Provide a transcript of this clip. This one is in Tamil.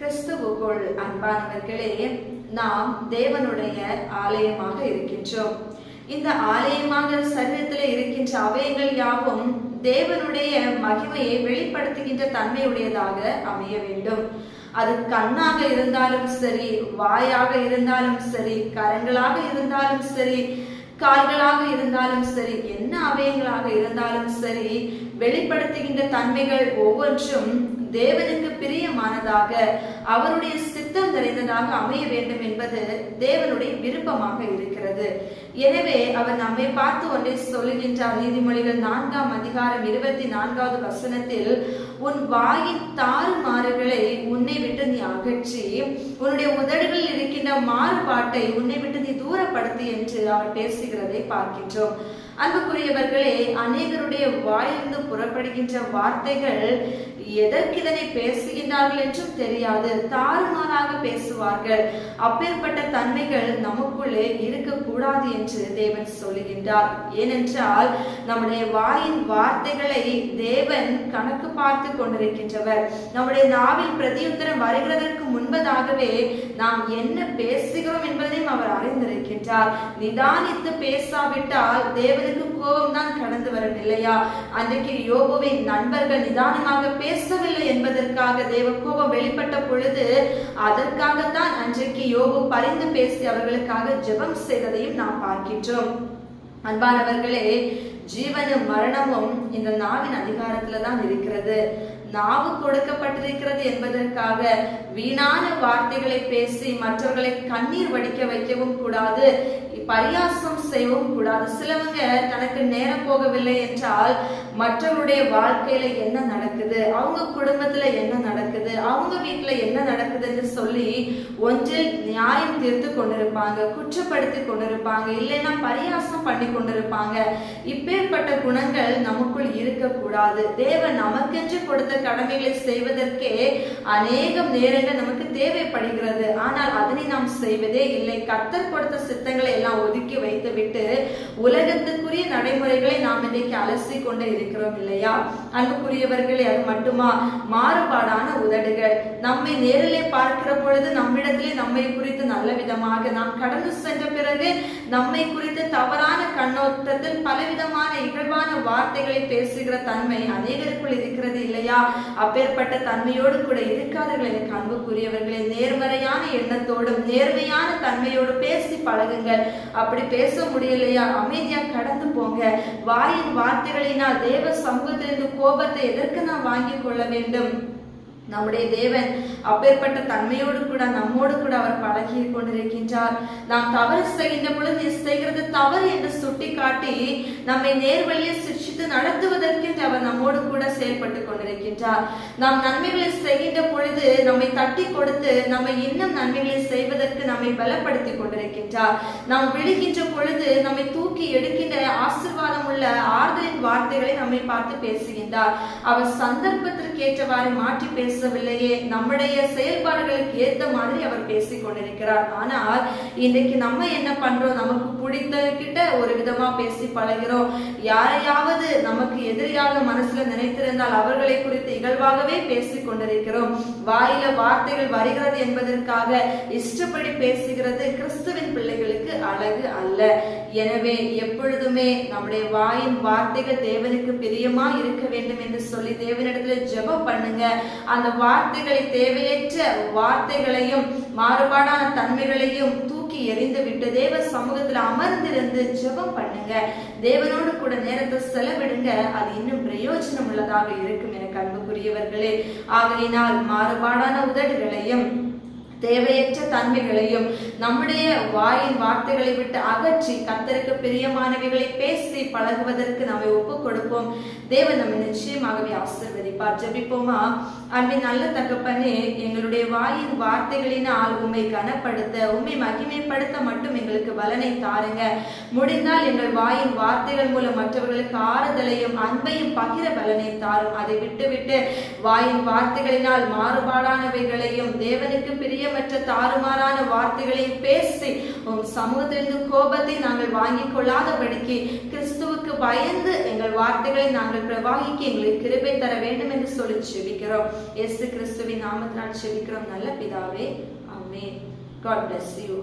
கிறிஸ்துவுக்குள் அன்பானவர்களே நாம் தேவனுடைய ஆலயமாக இருக்கின்றோம். இந்த ஆலயமாக சரீரத்தில் இருக்கின்ற அவயங்கள் யாவும் தேவனுடைய மகிமையை வெளிப்படுத்துகின்ற தன்மையுடையதாக அமைய வேண்டும். அது கண்ணாக இருந்தாலும் சரி வாயாக இருந்தாலும் சரி கரங்களாக இருந்தாலும் சரி கால்களாக இருந்தாலும் சரி என்ன அவயங்களாக இருந்தாலும் சரி வெளிப்படுத்துகின்ற தன்மைகள் ஒவ்வொன்றும் தேவனுக்கு பிரியமானதாக அவருடைய சித்தம் நிறைந்ததாக அமைய வேண்டும் என்பது தேவனுடைய விருப்பமாக இருக்கிறது. எனவே அவர் நம்மை பார்த்து ஒன்றை சொல்லுகின்றார். நீதிமொழிகள் நான்காம் அதிகாரம் இருபத்தி நான்காவது வசனத்தில் உன் வாயின் தாறுமாறுகளை உன்னை விட்டு நீ அகற்றி உன்னுடைய உதடுகளில் இருக்கின்ற மாறுபாட்டை உன்னை விட்டு நீ தூரப்படுத்து என்று அவர் பேசுகிறதை பார்க்கின்றோம். அன்புக்குரியவர்களே அநேகருடைய வாயிலிருந்து புறப்படுகின்ற வார்த்தைகள் எதற்கு இதனை பேசுகின்றார்கள் என்றும் தெரியாது. தாறுமாறாக பேசுவார்கள். அப்பேற்பட்ட தன்மைகள் நமக்குள்ளே இருக்கக்கூடாது என்று தேவன் சொல்லுகின்றார். ஏனென்றால் நம்முடைய வாயின் வார்த்தைகளை தேவன் கணக்கு பார்த்து கொண்டிருக்கின்றவர். நம்முடைய நாவில் பிரதியுத்தரம் வருகிறதற்கு முன்பதாகவே நாம் என்ன பேசுகிறோம் என்பதையும் அவர் அறிந்திருக்கின்றார். நிதானித்து பேசாவிட்டால் தேவன் தேவனுக்கு கோபம் தான் கடந்து வரும் இல்லையா அன்றைக்கு யோபுவின் நண்பர்கள் நிதானமாக பேசவில்லை என்பதற்காக தேவ கோபம் வெளிப்பட்ட பொழுது அதற்காகத்தான் அன்றைக்கு யோபு பரிந்து பேசி அவர்களுக்காக ஜெபம் செய்ததையும் நாம் பார்க்கின்றோம். அன்பானவர்களே ஜீவனும் மரணமும் இந்த நாவின் அதிகாரத்துல தான் இருக்கிறது. நாவு கொடுக்கப்பட்டிருக்கிறது என்பதற்காக வீணான வார்த்தைகளை பேசி மற்றவர்களை கண்ணீர் வடிக்க வைக்கவும் கூடாது. பரியாசம் செய்யவும் கூடாது. சிலவங்க தனக்கு நேரம் போகவில்லை என்றால் மற்றவருடைய வாழ்க்கையில என்ன நடக்குது? அவங்க குடும்பத்துல என்ன நடக்குது? அவங்க வீட்டுல என்ன நடக்குதுன்னு சொல்லி ஒன்றில் நியாயம் தீர்த்து கொண்டிருப்பாங்க குற்றப்படுத்தி கொண்டிருப்பாங்க இல்லைன்னா பரியாசம் பண்ணி கொண்டிருப்பாங்க. இப்பேற்பட்ட குணங்கள் நமக்குள் இருக்கக்கூடாது. தேவன் நமக்கென்று கொடுத்த கடமைகளை செய்வதற்கே அநேகம் நேரங்கள் நமக்கு தேவைப்படுகிறது. ஆனால் அதனை நாம் செய்வதே இல்லை. கத்தர் கொடுத்த சித்தங்களை எல்லாம் ஒதுக்கி வைத்து விட்டு உலகத்துக்குரிய நடைமுறைகளை நாம் இன்றைக்கு அலசி கொண்டு இருக்கிறோம் இல்லையா? அன்புக்குரியவர்களே அது மட்டுமா? மாறுபாடான உதடுகள். நம்மை நேரிலே பார்க்கிற பொழுது நம்மிடத்திலே நம்மை குறித்து நல்ல விதமாக நாம் கடந்து சென்ற பிறகு நம்மை குறித்து தவறான கண்ணோட்டத்தில் பலவிதமான இகழ்வான வார்த்தைகளை பேசுகிற தன்மை அநேகருக்குள் இருக்கிறது இல்லையா? அப்பேற்பட்ட தன்மையோடு கூட இருக்காதவர்கள் எனக்கு அன்புக்குரியவர்களே. நேர்மறையான எண்ணத்தோடும் நேர்மையான தன்மையோடு பேசி பழகுங்கள். அப்படி பேச முடியலையா? அமைதியா கடந்து போங்க. வாயின் வார்த்தைகளினால் தேவ சமூகத்திலிருந்து கோபத்தை எதற்கு நாம் வாங்கிக் கொள்ள வேண்டும்? நம்முடைய தேவன் அப்பேற்பட்ட தன்மையோடு கூட நம்மோடு கூட அவர் பழகி கொண்டிருக்கின்றார். நாம் தவறு செய்கின்ற பொழுது செய்கிறது தவறு என்று சுட்டி காட்டி நம்மை நேர்வழியை சிக்ஷித்து நடத்துவது செயல்பட்டு கொண்டிருக்கின்றார். நாம் நன்மைகளை செய்கின்ற பொழுது நம்மை தட்டி கொடுத்து நம்மை இன்னும் நன்மைகளை செய்வதற்கு நம்மை பலப்படுத்தி கொண்டிருக்கின்றார். நாம் விழுகின்ற பொழுது நம்மை தூக்கி எடுக்கின்ற ஆசிர்வாதம் உள்ள ஆறுதலின் வார்த்தைகளை நம்மை பார்த்து பேசுகின்றார். அவர் சந்தர்ப்பத்திற்கு ஏற்றவாறு மாற்றி பேசவில்லையே நம்முடைய செயல்பாடுகளுக்கு ஏத்த மாதிரி அவர் பேசிக் கொண்டிருக்கிறார். ஆனால் இன்றைக்கு நம்ம என்ன பண்றோம்? நமக்கு பிடித்த கிட்ட ஒரு விதமா பேசி பழகிறோம். யாரையாவது நமக்கு எதிரியாக மனசுல நினைத்திருந்தால் அவர்களை குறித்து இகழ்வாகவே பேசிக் கொண்டிருக்கிறோம். வாயில வார்த்தைகள் வருகிறது என்பதற்காக இஷ்டப்படி பேசுகிறது கிறிஸ்துவின் பிள்ளைகளுக்கு அழகு அல்ல. எனவே எப்பொழுதுமே நம்முடைய வாயின் வார்த்தைகள் தேவனுக்கு பிரியமா இருக்க வேண்டும் என்று சொல்லி தேவனிடத்துல ஜெபம் பண்ணுங்க. அந்த வார்த்தைகளை தேவையற்ற வார்த்தைகளையும் மாறுபாடான தன்மைகளையும் தூக்கி எறிந்துவிட்டு தேவ சமூகத்துல அமர்ந்திருந்து ஜெபம் பண்ணுங்க. தேவனோடு கூட நேரத்தை செலவிடுங்க. அது இன்னும் பிரயோஜனம் உள்ளதாக இருக்கும் எனக்கு அன்புக்குரியவர்களே. ஆகையினால் மாறுபாடான உதடுகளையும் தேவையற்ற தன்மைகளையும் நம்முடைய வாயின் வார்த்தைகளை விட்டு அகற்றி கத்தருக்கு பிரியமானவைகளை பேசி பழகுவதற்கு நம்மை ஒப்புக் கொடுப்போம் தேவன் நம்மை நிச்சயமாக ஆசிர்வதிப்பார் ஜபிப்போமா? அன்பின் நல்ல தகப்பனே எங்களுடைய வாயின் வார்த்தைகளினால் உண்மை கனப்படுத்த உண்மை மகிமைப்படுத்த மட்டும் எங்களுக்கு பலனை தாருங்க. முடிந்தால் எங்கள் வாயின் வார்த்தைகள் மூலம் மற்றவர்களுக்கு ஆறுதலையும் அன்பையும் பகிர பலனை தாரும். அதை விட்டுவிட்டு வாயின் வார்த்தைகளினால் மாறுபாடானவைகளையும் தேவனுக்கு பிரிய தாறுமாறான வார்த்தைகளை பேசி உன் சமூகத்திலிருந்து கோபத்தை நாங்கள் வாங்கிக் கொள்ளாதபடிக்கு கிறிஸ்துவுக்கு பயந்து எங்கள் வார்த்தைகளை நாங்கள் பிரவாகிக்கு எங்களுக்கு கிருபை தர வேண்டும் என்று சொல்லி செபிக்கிறோம். எஸ் கிறிஸ்துவின் நாமத்தினால் செபிக்கிறோம். நல்ல பிதாவே அமே காட் பிளஸ் யூ